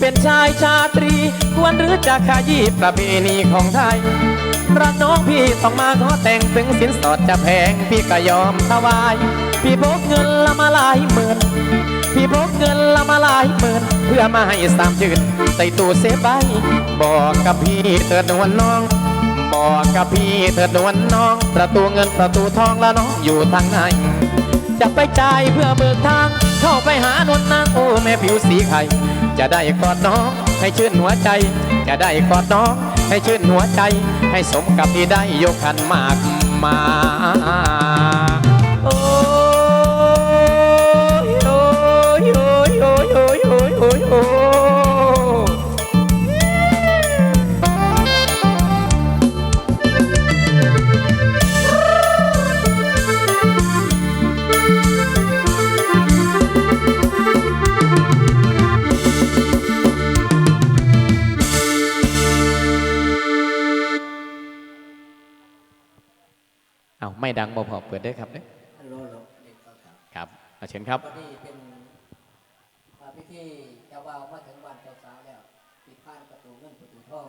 เป็นชายชาตรี ควรหรือจะขยี้ประเพณีของไทยรักน้องพี่ต้องมาขอแต่งถึงสินสอดจะแพงพี่ก็ยอมถวาย พี่พกเงินละมาหลายหมื่นพี่พกเงินละมาหลายหมื่นเพื่อมาให้สามจืดใส่ตู้เซฟไว้บอกกับพี่เถิดนวลน้อง บอกกับพี่เถิดนวลน้อง ประตูเงินประตูทองแล้วน้องอยู่ทางไหนจะไปจ่ายเพื่อเบิกทางเข้าไปหา วสีไข่จะได้กอดน้องให้ชื่นหัวใจ จะได้กอดน้องให้ชื่นหัวใจ ให้สมกับที่ได้ยกขันมากมา เอาไม่ดังบ่พอเปิดได้ครับเนี่ยฮัลโหลครับเอาเชิญครับวันนี้เป็นพิธีเจ้าบ่าวมาถึงวันเจ้าสาวแล้วปิดผ้านประตูเงินประตูทอง